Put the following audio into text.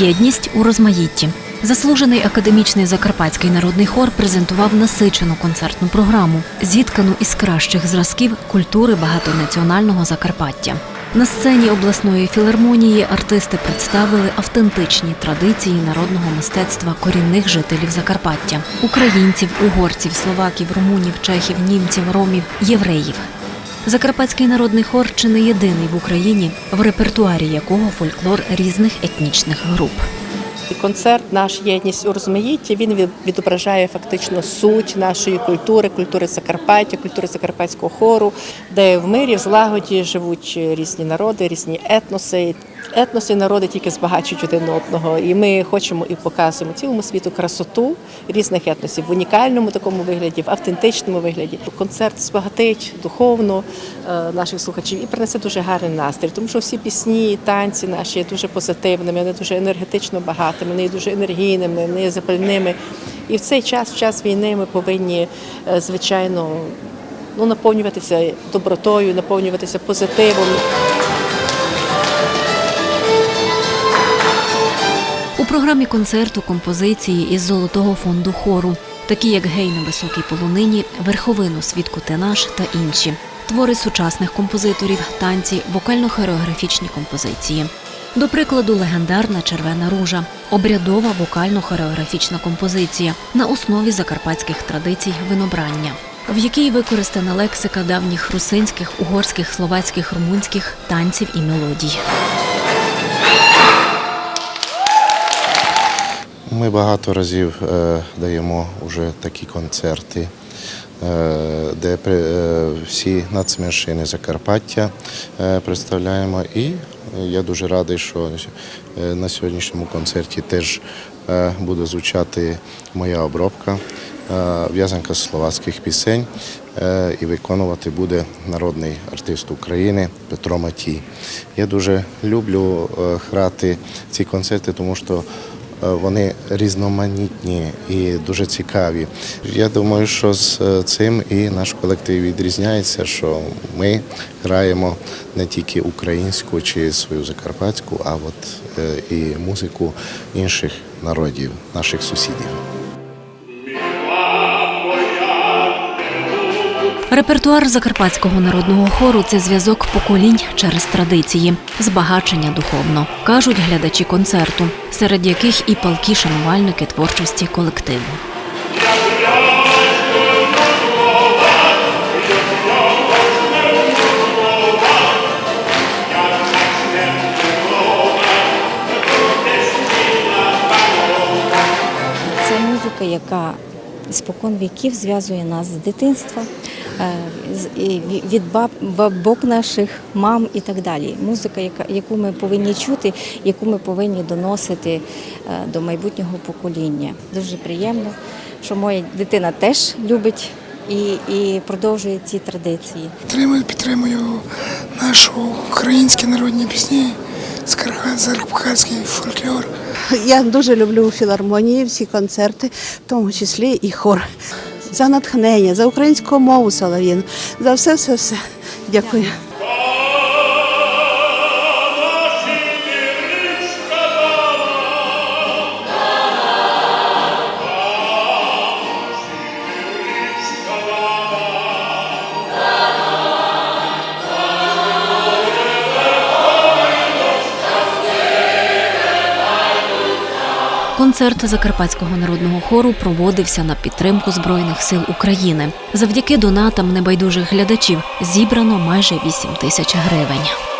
Єдність у розмаїтті. Заслужений академічний закарпатський народний хор презентував насичену концертну програму, зіткану із кращих зразків культури багатонаціонального Закарпаття. На сцені обласної філармонії артисти представили автентичні традиції народного мистецтва корінних жителів Закарпаття українців, угорців, словаків, румунів, чехів, німців, ромів, євреїв. Закарпатський народний хор чи не єдиний в Україні, в репертуарі якого фольклор різних етнічних груп. І Концерт наш єдність у розмаїтті він від- відображає фактично суть нашої культури, культури Закарпаття, культури закарпатського хору, де в мирі, в злагоді живуть різні народи, різні етноси. Етноси народи тільки збагачують один одного. І ми хочемо і показуємо цілому світу красоту різних етносів в унікальному такому вигляді, в автентичному вигляді. Концерт збагатить духовно е, наших слухачів і принесе дуже гарний настрій, тому що всі пісні, танці наші є дуже позитивними, вони дуже енергетично багатими, вони дуже енергійними, вони запальними. І в цей час, в час війни, ми повинні, е, звичайно, ну, наповнюватися добротою, наповнюватися позитивом. У програмі концерту композиції із золотого фонду хору, такі як Гей на високій полонині, верховину свідку Тенаш та інші, твори сучасних композиторів, танці, вокально-хореографічні композиції. До прикладу, легендарна червена ружа, обрядова вокально-хореографічна композиція на основі закарпатських традицій винобрання, в якій використана лексика давніх русинських, угорських, словацьких, румунських танців і мелодій. Ми багато разів е, даємо вже такі концерти, е, де при- е, всі нацменшини Закарпаття е, представляємо. І я дуже радий, що е, на сьогоднішньому концерті теж е, буде звучати моя обробка, е, в'язанка з словацьких пісень. І виконувати буде народний артист України Петро Матій. Я дуже люблю грати ці концерти, тому що Вони різноманітні і дуже цікаві. Я думаю, що з е, цим і наш колектив відрізняється, що ми граємо не тільки українську чи свою закарпатську, а от е, і музику інших народів, наших сусідів. Репертуар закарпатського народного хору це зв'язок поколінь через традиції, збагачення духовно, кажуть глядачі концерту, серед яких і палкі шанувальники творчості колективу. Це музика, яка спокон віків зв'язує нас з дитинства, е, від баб, бабок наших, мам і так далі. Музика, яку ми повинні чути, яку ми повинні доносити е, до майбутнього покоління. Дуже приємно, що моя дитина теж любить і, і продовжує ці традиції. Підтримую, підтримую наші українські народні пісні, закарпатський фольклор. Я дуже люблю філармонії, всі концерти, в тому числі і хор. За натхнення, за українську мову Солов'їн, за все, все, все. Дякую. Концерт закарпатського народного хору проводився на підтримку збройних сил України. Завдяки донатам небайдужих глядачів зібрано майже 8 тисяч гривень.